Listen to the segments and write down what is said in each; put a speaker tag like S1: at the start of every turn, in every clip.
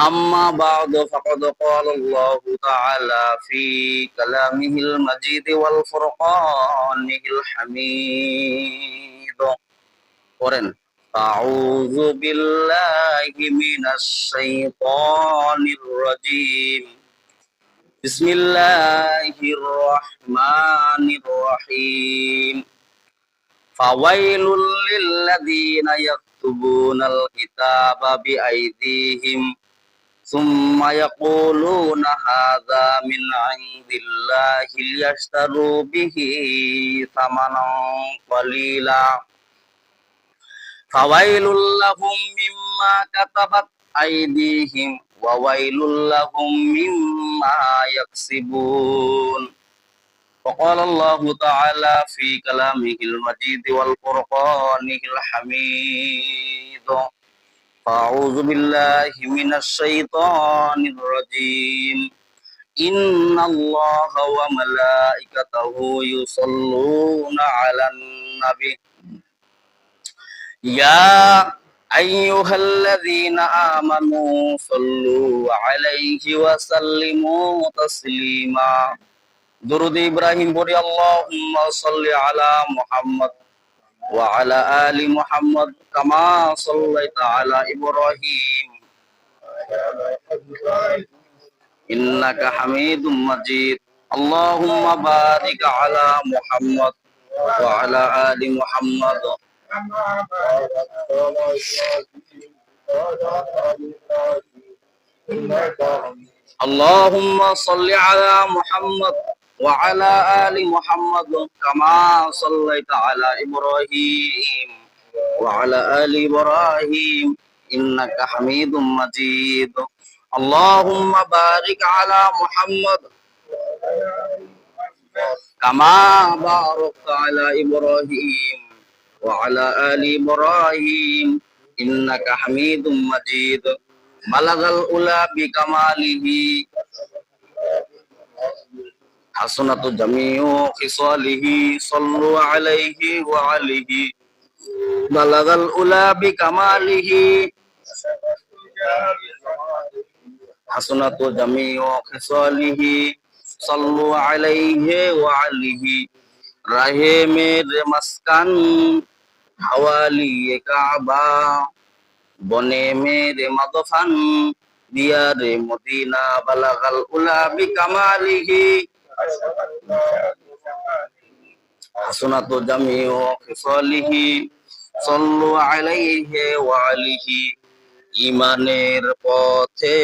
S1: أما بعد فقد قال الله تعالى في كلامه المجيد والفرقان الحميد قرن أعوذ بالله من الشيطان الرجيم بسم الله الرحمن الرحيم فويل للذين يكتبون الكتاب بأيديهم ثم يقولون هذا من عند الله ليشتروا به ثمنا قليلا فويل لهم مما كتبت أيديهم وويل لهم مما يكسبون وقال الله تعالى في كلامه المجيد والفرقان الحميد أعوذ بالله من الشيطان الرجيم إن الله وملائكته يصلون على النبي يا أيها الذين آمنوا صلوا عليه وسلموا تسليما درود إبراهيم بوري اللهم صل على محمد وعلى آل محمد كما صليت على إبراهيم. إنك حميد مجيد. اللهم بارك على محمد وعلى آل محمد. اللهم صل على محمد وعلى آل محمد كما صليت على إبراهيم وعلى آل إبراهيم إنك حميد مجيد. اللهم بارك على محمد كما باركت على إبراهيم وعلى آل إبراهيم إنك حميد مجيد. بلغ الأولى بكماله হাসনাতু জামিউ খিসালিহি সাল্লু আলাইহি ওয়া আলিহি। বালাগাল উলা বিকামালিহি। হাসনাতু জামিউ খিসালিহি সাল্লু আলাইহি ওয়া আলিহি। রাহে মেরে মাসকান হাওয়ালি কাবা। বনে মেরে মাদফান। দিয়ারে মদিনা বালাগাল উলা বিকামালিহি। জামিউ খিসালিহি সাল্লু আলাইহি ওয়া আলিহি ইমানের পথে,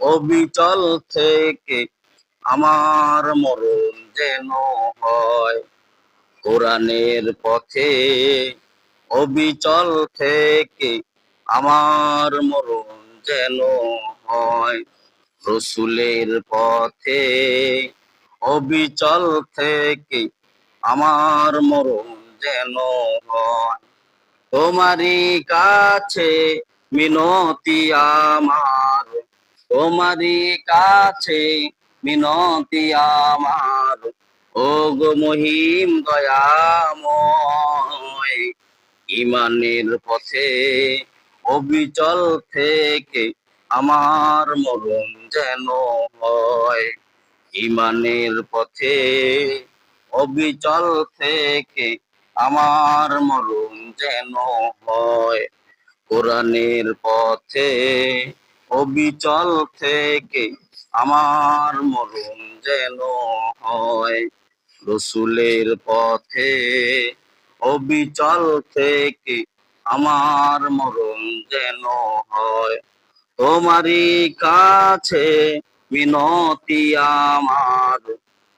S1: অবিচল থেকে আমার মরণ যেন হয়। কোরআনের পথে, অবিচল থেকে আমার মরণ যেন হয়। রসুলের পথে অবিচল থেকে আমার মরণ যেন তোমারই কাছে মিনতি আমার, তোমারই কাছে মিনতি আমার। ও গো মহিম দয়াময়, ইমানের পথে অবিচল থেকে আমার মরণ যেন হয়? ইমানের পথে অবিচল থেকে আমার মরণ যেন হয়? কোরআনের পথে অবিচল থেকে আমার মরণ যেন হয়? রসুলের পথে অবিচল থেকে আমার মরণ যেন হয়? তোমারই কাছে মিনতি আমার।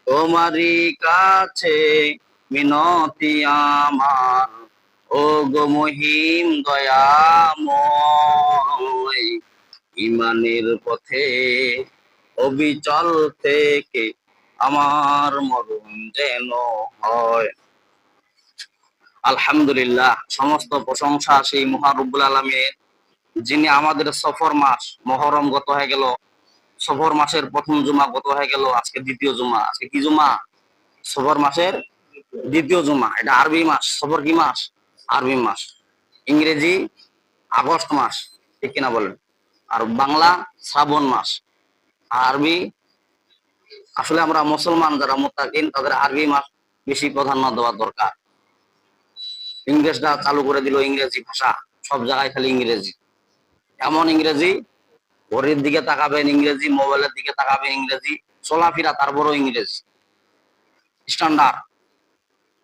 S1: তোমারই কাছে মিনতি আমার। ও গো মহিম ইমানের পথে অবিচল থেকে আমার মরণ যেন হয়। আলহামদুলিল্লাহ, সমস্ত প্রশংসা সেই মহারুবুল আলমের যিনি আমাদের সফর মাস মহরম গত হয়ে গেল, সফর মাসের প্রথম জুমা গত হয়ে গেল, আজকে দ্বিতীয় জুমা। আজকে কি জুমা? সফর মাসের দ্বিতীয় জুমা। এটা আরবি মাস। সফর কি মাস? আরবি মাস। ইংরেজি আগস্ট মাস। ঠিক কিনা বলেন? আর বাংলা শ্রাবণ মাস। আর আরবি, আসলে আমরা মুসলমান যারা মোত্তাকিন, তাদের আরবি মাস বেশি প্রাধান্য দেওয়া দরকার। ইংরেজরা চালু করে দিল ইংরেজি ভাষা। সব জায়গায় খালি ইংরেজি। এমন ইংরেজি, ঘড়ির দিকে তাকাবেন ইংরেজি, মোবাইলের দিকে তাকাবেন ইংরেজি, চলাফেরা তারপরও ইংরেজি। স্ট্যান্ডার্ড।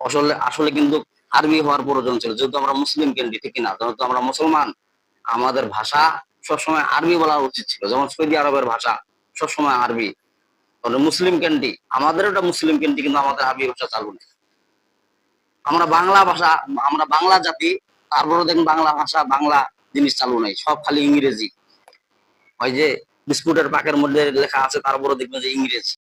S1: আসলে আসলে কিন্তু আরবি হওয়ার প্রয়োজন ছিল। যেহেতু আমরা মুসলিম কেন্দ্রি ঠিক না? যেহেতু আমরা মুসলমান, আমাদের ভাষা সবসময় আরবি বলা উচিত ছিল। যেমন সৌদি আরবের ভাষা সবসময় আরবি। মুসলিম কেন্দ্রি আমাদের ওটা মুসলিম কেন্দ্রি কিন্তু আমাদের আরবি ভাষা চালু নেই। আমরা বাংলা ভাষা, আমরা বাংলা জাতি তারপরে দেখুন বাংলা ভাষা, বাংলা জিনিস চালু নাই, সব খালি ইংরেজি। ওই যে বিস্কুটের পাকের মধ্যে লেখা আছে তারপরে দেখবেন যে ইংরেজি।